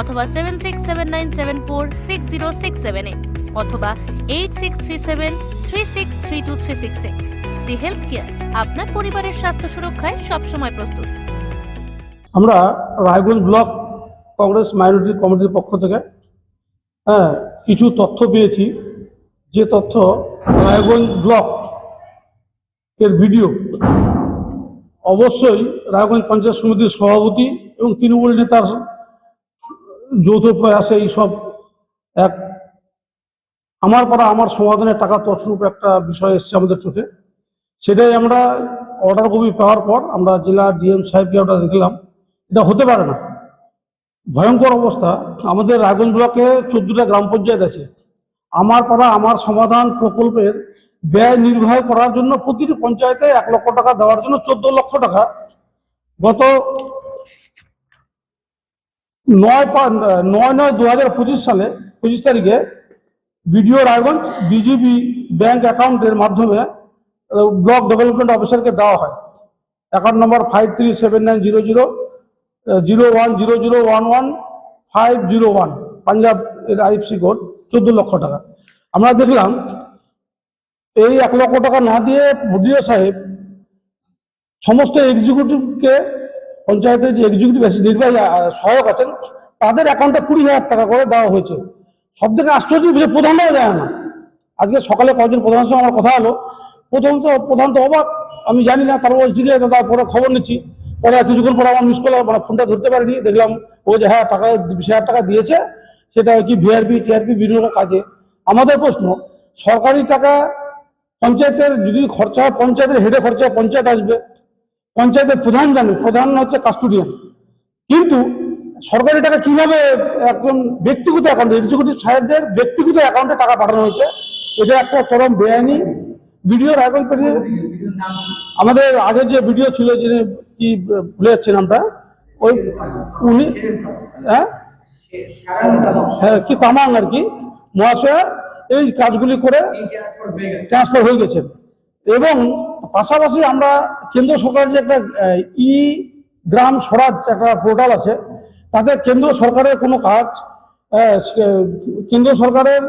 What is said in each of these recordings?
অথবা seven six seven nine seven four six zero six সেভেনে অথবা eight six three seven three six three two three সিক্সে the health care আপনার পরিবারের স্বাস্থ্য সুরক্ষায় সবসময় প্রস্তুত। আমরা রায়গঞ্জ ব্লক কংগ্রেস মাইনরিটি কমিটির পক্ষ থেকে হ্যাঁ কিছু তথ্য পেয়েছি। যে তথ্য রায়গঞ্জ ব্লক এর ভিডিও, অবশ্যই রায়গঞ্জ পঞ্চায়েত সমিতির সভাপতি এবং তৃণমূল নেতার যৌথ প্রয়াসে এইসব এক আমার পাড়া আমার সমাধানের টাকা তছরূপ একটা বিষয় এসছে আমাদের চোখে। সেটাই আমরা অর্ডার কপি পাওয়ার পর আমরা জেলা ডিএম সাহেবকে আমরা দেখলাম। এটা হতে পারে না। ভয়ঙ্কর অবস্থা। আমাদের রায়গঞ্জ ব্লকে চোদ্দটা গ্রাম পঞ্চায়েত আছে। আমার পাড়া আমার সমাধান প্রকল্পের ব্যয় নির্বাহ করার জন্য প্রতিটি পঞ্চায়েতে এক লক্ষ টাকা দেওয়ার জন্য চোদ্দ লক্ষ টাকা। গত নয় নয় নয় দু হাজার পঁচিশ সালে, পঁচিশ তারিখে বিডিও রায়গঞ্জ বিজিবি ব্যাংক অ্যাকাউন্টের মাধ্যমে ব্লক ডেভেলপমেন্ট অফিসারকে দেওয়া হয়। অ্যাকাউন্ট নম্বর five three seven nine zero zero zero one zero zero one one five zero one, Punjab এর আইএফসি কোড, চোদ্দ লক্ষ টাকা। আমরা দেখলাম, এই এক লক্ষ টাকা না দিয়ে বিডিও সাহেব সমস্ত এক্সিকিউটিভকে পঞ্চায়েতের যে এক্সিকিউটিভ নির্বাহী সহায়ক আছেন, তাদের অ্যাকাউন্টে কুড়ি হাজার টাকা করে দেওয়া হয়েছে। সব থেকে আশ্চর্য বিষয় প্রধানরাও যায় না। আজকে সকালে কয়েকজন প্রধানের সঙ্গে আমার কথা হলো। প্রথম তো, প্রধান তো অবাক, আমি জানি না, তারপর ঠিক আছে দাদা পরে খবর নিচ্ছি। পরে কিছুক্ষণ পরে আমার মিস কল মানে ফোনটা ধরতে পারিনি। দেখলাম, ও যে হ্যাঁ টাকা, বিশ হাজার টাকা দিয়েছে, সেটা কি ভিআরপি টিআরপি বিভিন্ন কাজে? আমাদের প্রশ্ন, সরকারি টাকা পঞ্চায়েতের যদি খরচা হয়, পঞ্চায়েতের হেডে খরচা পঞ্চায়েত আসবে। পঞ্চায়েতের প্রধান জানে প্রধান হচ্ছে কাস্টোডিয়ান কিন্তু সরকারি টাকা কীভাবে একজন ব্যক্তিগত অ্যাকাউন্টে এক্সিকিউটিভ সাহেবদের ব্যক্তিগত অ্যাকাউন্টে টাকা পাঠানো হয়েছে, এটা একটা চরম বেআইনি ভিডিও রায়গঞ্জ পেরিয়ে আমাদের আগে যে ভিডিও ছিল যিনি কি ভুলে যাচ্ছে নামটা ওই উনি হ্যাঁ? হ্যাঁ কি তামাং আর কি, মহাশয়া, এই কাজগুলি করে ট্রান্সফার হয়ে গেছে। এবং পাশাপাশি আমরা কেন্দ্র সরকারের যে একটা ই গ্রাম স্বরাজ একটা পোর্টাল আছে, তাতে কেন্দ্র সরকারের কোনো কাজ কেন্দ্র সরকারের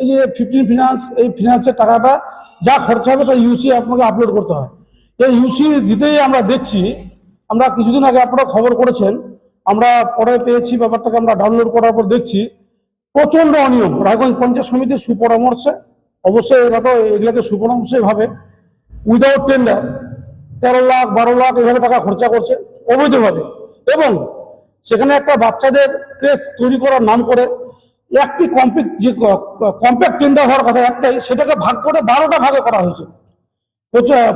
এই যে ফিফটিন ফিনান্স এই ফিনান্সের টাকাটা যা খরচা হবে তা ইউসি আপনাকে আপলোড করতে হয় এই ইউসি দিতেই আমরা দেখছি, আমরা কিছুদিন আগে আপনারা খবর করেছেন, আমরা পরে পেয়েছি, ব্যাপারটাকে আমরা ডাউনলোড করার পর দেখছি প্রচণ্ড অনিয়ম। রায়গঞ্জ পঞ্চায়েত সমিতির সুপরামর্শে, অবশ্যই এরা তো এগুলোকে সুপরামর্শে ভাবে। উইদাউট টেন্ডার তেরো লাখ, বারো লাখ এভাবে টাকা খরচা করছে, অবৈধভাবে। এবং সেখানে একটা বাচ্চাদের প্রেস তৈরি করার নাম করে, একটি কম্পিক যে কম্প্যাক্ট টেন্ডার হওয়ার কথা একটাই, সেটাকে ভাগ করে বারোটা ভাগে করা হয়েছে।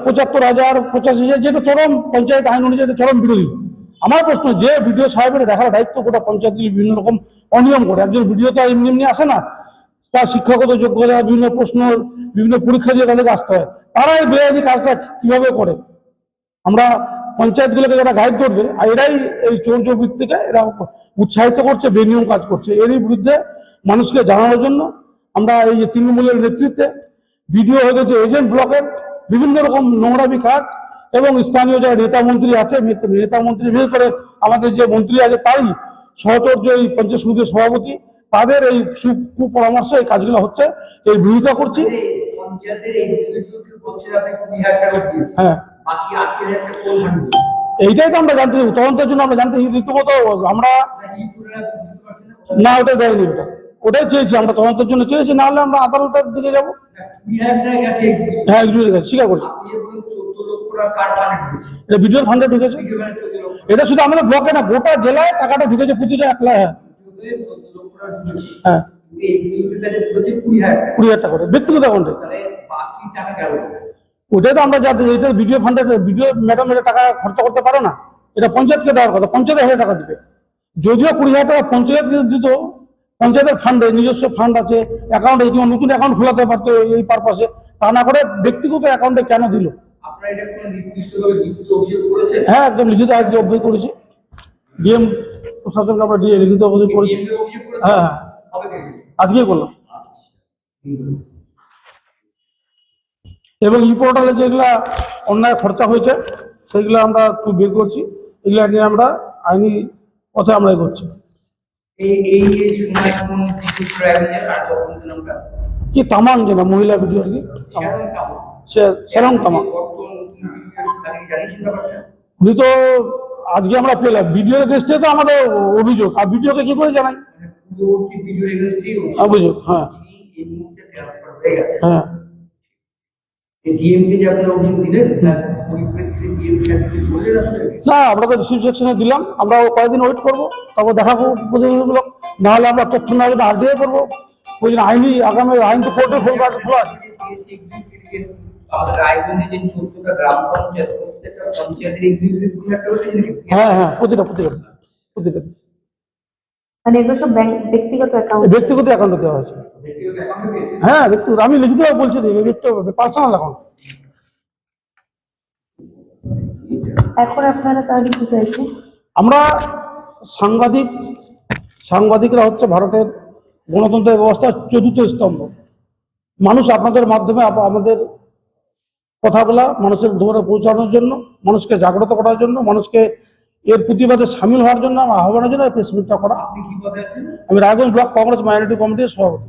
পঁচাত্তর হাজার, পঁচাশি হাজার, যেটা চরম পঞ্চায়েত আইন অনুযায়ী চরম বিরোধী। আমার প্রশ্ন, যে ভিডিও সাহেবের দেখার দায়িত্ব গোটা পঞ্চায়েত বিভিন্ন রকম অনিয়ম করে, একজন ভিডিও তো এমনি এমনি আসে না তার শিক্ষাগত যোগ্যতা, বিভিন্ন প্রশ্ন বিভিন্ন পরীক্ষা দিয়ে তাদেরকে আসতে হয়। তারা এই বেআইনি কাজটা কীভাবে করে? আমরা পঞ্চায়েতগুলোকে যারা গাইড করবে এরাই এই চোর বৃত্তিকে এরা উৎসাহিত করছে, বেনিয়ম কাজ করছে। এরই বিরুদ্ধে মানুষকে জানানোর জন্য আমরা এই যে তৃণমূলের নেতৃত্বে ভিডিও হয়ে গেছে এজেন্ট ব্লকের বিভিন্ন রকম নোংরামি কাজ এবং স্থানীয় যারা নেতা মন্ত্রী আছে, নেতা- নেতা মন্ত্রী, বিশেষ করে আমাদের যে মন্ত্রী আছে তাই সহচর্য এই পঞ্চায়েত সমিতির সভাপতি তাদের এই সু- কুপরামর্শে এই কাজগুলো হচ্ছে এই বিরোধিতা করছি। হ্যাঁ। এইটাই তো আমরা জানতে। তদন্তের জন্য আমরা জানতে রীতিমতো আমরা না? না ওটা দেয়নি ওটা। ওটাই চেয়েছি আমরা তদন্তের জন্য চেয়েছি নাহলে আমরা আদালতের দিকে যাব। হ্যাঁ একজনের কাছে স্বীকার করছি। আপনি যে বলুন চোদ্দ লক্ষ টাকা কার ফান্ডে ঢুকেছে এটা ফান্ডে ঢুকেছে। মানে এটা শুধু আমাদের ব্লকে না গোটা জেলায় টাকাটা ঢুকেছে প্রতিটা এক লাখ হ্যাঁ। কুড়ি হাজার টাকা করে। ব্যক্তিগত অ্যাকাউন্টে? ওটাই তো আমরা এটা ভিডিও ফান্ডে ম্যাডাম এটা টাকা খরচা করতে পারে না। এটা পঞ্চায়েতকে দেওয়ার কথা পঞ্চায়েত হাজার টাকা দিবে। যদিও কুড়ি হাজার টাকা পঞ্চায়েত দিত পঞ্চায়েতের ফান্ডে নিজস্ব ফান্ড আছে অ্যাকাউন্টে নতুন অ্যাকাউন্ট খোলাতে পারতো এই পারপাসে তা না করে ব্যক্তিগত অ্যাকাউন্টে কেন দিল? হ্যাঁ একদম লিখিত অভিযোগ করেছি। ডিএম প্রশাসনকে আমরা দিয়ে লিখিত অভিযোগ করেছি। হ্যাঁ হ্যাঁ। আজকেই করলাম। এবং ই পোর্টালে যেগুলা অন্যায় খরচা হয়েছে সেগুলো আমরা একটু বের করছি। এগুলা নিয়ে আমরা আইনি পথে আমরা। নামটা কি তামাং যেটা মহিলা ভিডিও আর কি সেরম তামাং উনি তো আজকে আমরা পেলাম। ভিডিও দেশে তো আমাদের অভিযোগ। আর ভিডিওকে কি করে জানাই? অভিযোগ হ্যাঁ। হয়ে। আমরা তো রিসিভ দিলাম। আমরা কয়েকদিন ওয়েট করব। তারপর দেখা নাহলে আমরা না আইনি, আগামী আইন তো কোর্টে খোলা আছে। আমাদের রায়গঞ্জে যে চোদ্দটা গ্রাম পঞ্চায়েত প্রত্যেকটা পঞ্চায়েতের এক্সিকিউটিভ একটা হচ্ছে হ্যাঁ হ্যাঁ প্রতিটা প্রতিটা প্রতিটা। মানে এগুলো সব ব্যাংক ব্যক্তিগত অ্যাকাউন্ট ব্যক্তিগত অ্যাকাউন্টে দেওয়া হয়েছে। ব্যক্তিগত অ্যাকাউন্টে দিয়েছে ব্যক্তিগত আমি লিখিত বলছি ব্যক্তিগত পার্সোনাল অ্যাকাউন্ট এখন আপনারা তাহলে কি চাইছেন? আমরা সাংবাদিক সাংবাদিকরা হচ্ছে ভারতের গণতন্ত্র ব্যবস্থার চতুর্থ স্তম্ভ। মানুষ আপনাদের মাধ্যমে আপ- আমাদের কথাগুলা মানুষের ধরে পৌঁছানোর জন্য মানুষকে জাগ্রত করার জন্য মানুষকে এর প্রতিবাদে সামিল হওয়ার জন্য আমার আহ্বানের জন্য প্রেস মিটটা করা। আমি রায়গঞ্জ ব্লক কংগ্রেস মাইনরিটি কমিটির সভাপতি।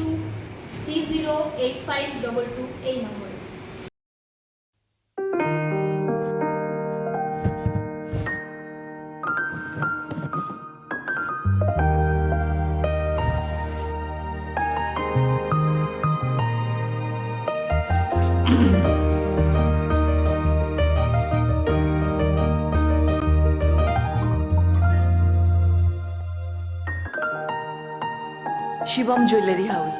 three zero eight five double two এই নম্বরে शिवम ज्वेलरी हाऊस